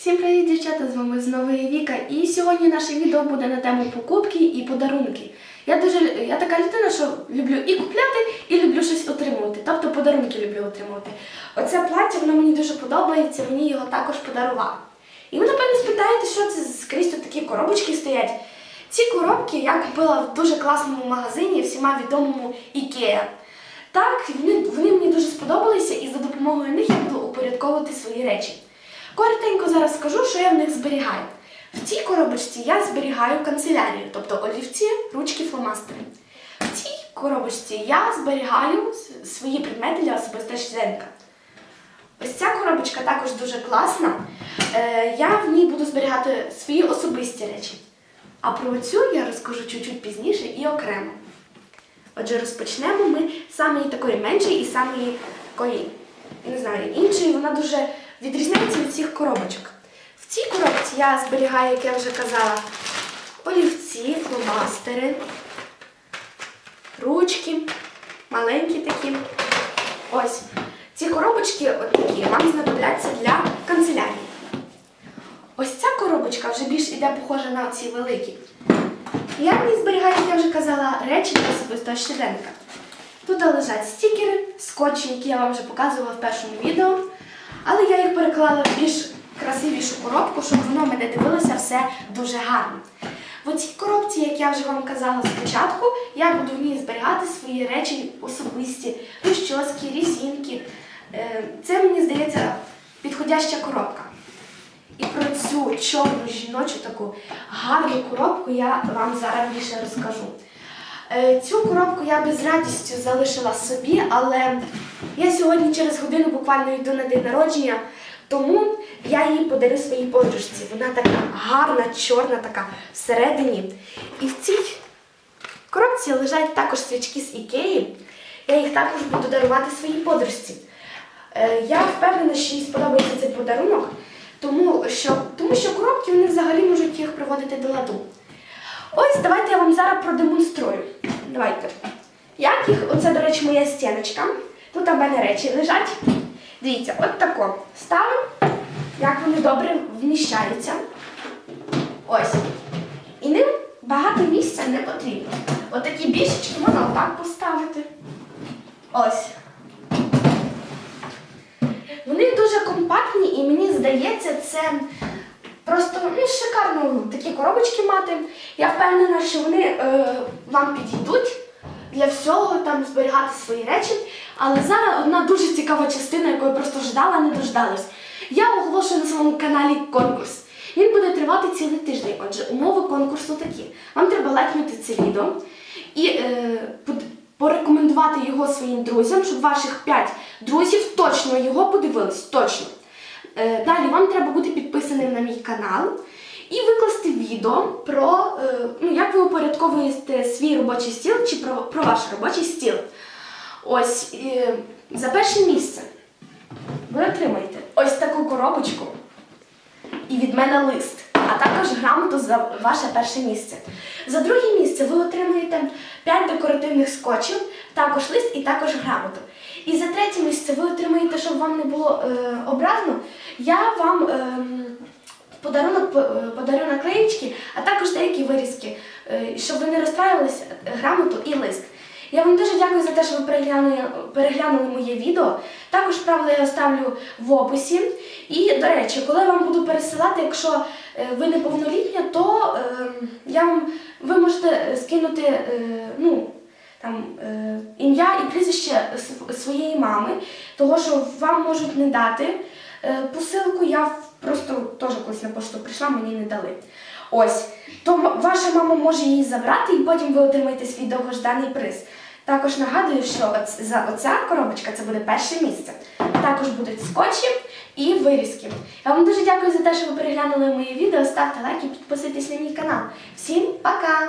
Всім привіт, дівчата! З вами знову я Віка. І сьогодні наше відео буде на тему покупки і подарунки. Я дуже я така людина, що люблю і купляти, і люблю щось отримувати. Тобто подарунки люблю отримувати. Оце плаття воно мені дуже подобається, мені його також подарували. І ви напевно спитаєте, що це скрізь тут такі коробочки стоять. Ці коробки я купила в дуже класному магазині, всіма відомому IKEA. Так, вони мені дуже сподобалися, і за допомогою них я буду упорядковувати свої речі. Коротенько зараз скажу, що я в них зберігаю. В цій коробочці я зберігаю канцелярію, тобто олівці, ручки, фломастери. В цій коробочці я зберігаю свої предмети для особистого щоденника. Ось ця коробочка також дуже класна. Е, я в ній буду зберігати свої особисті речі. А про цю я розкажу чуть-чуть пізніше і окремо. Отже, розпочнемо ми з самої такої меншої і самої такої, не знаю, іншої. Вона дуже відрізняється від цих коробочок. В цій коробці я зберігаю, як я вже казала, олівці, фломастери, ручки, маленькі такі. Ось. Ці коробочки от такі вам знадобляться для канцелярії. Ось ця коробочка вже більш іде похожа на ці великі. Я в ній зберігаю, як я вже казала, речі для особистого щоденника. Тут лежать стікери, скотчі, які я вам вже показувала в першому відео. Але я їх переклала в більш красивішу коробку, щоб воно мене дивилося все дуже гарно. В цій коробці, як я вже вам казала спочатку, я буду в ній зберігати свої речі особисті, розчоски, різинки. Е, Це, мені здається, підходяща коробка. І про цю чорну жіночу таку гарну коробку я вам зараз більше розкажу. Е, Цю коробку я би з радістю залишила собі, але я сьогодні через годину буквально йду на день народження, тому я її подарю своїй подружці. Вона така гарна, чорна, така всередині. І в цій коробці лежать також свічки з Ікеї. Я їх також буду дарувати своїй подружці. Е, Я впевнена, що їй сподобається цей подарунок, тому що, тому що коробки вони взагалі можуть їх приводити до ладу. Ось давайте я вам зараз продемонструю. Давайте. Як їх, оце, до речі, моя стіночка. Тут у мене речі лежать. Дивіться, от тако. Ставимо, як вони добре вміщаються. Ось. І ним багато місця не потрібно. Отакі бішечки можна отак поставити. Ось. Вони дуже компактні і мені здається, це просто ну, шикарно такі коробочки мати. Я впевнена, що вони е, вам підійдуть для всього, там зберігати свої речі. Але зараз одна дуже цікава частина, яку я просто ждала, не дождалась. Я оголошую на своєму каналі конкурс. Він буде тривати цілий тиждень. Отже, умови конкурсу такі. Вам треба лайкнути це відео і е, порекомендувати його своїм друзям, щоб ваших 5 друзів точно його подивились. Точно. Е, Далі вам треба бути підписаним на мій канал і викласти відео про е, ну, як упорядковуєте свій робочий стіл чи про, про ваш робочий стіл. Ось е, за перше місце ви отримаєте ось таку коробочку і від мене лист, а також грамоту за ваше перше місце. За друге місце ви отримаєте 5 декоративних скотчів, також лист і також грамоту. І за третє місце ви отримаєте, щоб вам не було е, образно, я вам ем, подарунок е, подарю наклеїчки, а також деякі вирізки, щоб ви не розстраювалися, е, грамоту і лист. Я вам дуже дякую за те, що ви переглянули, переглянули моє відео. Також правила я оставлю в описі. І, до речі, коли я вам буду пересилати, якщо е, ви неповнолітня, то е, я вам, ви можете е, скинути е, ну, там, е, ім'я і прізвище своєї мами, того що вам можуть не дати е, посилку. Я просто теж колись на пошту прийшла, мені не дали. Ось, то ваша мама може її забрати, і потім ви отримаєте свій довгожданий приз. Також нагадую, що за оця коробочка це буде перше місце. Також будуть скотчі і вирізки. Я вам дуже дякую за те, що ви переглянули моє відео. Ставте лайк і підписуйтесь на мій канал. Всім пока!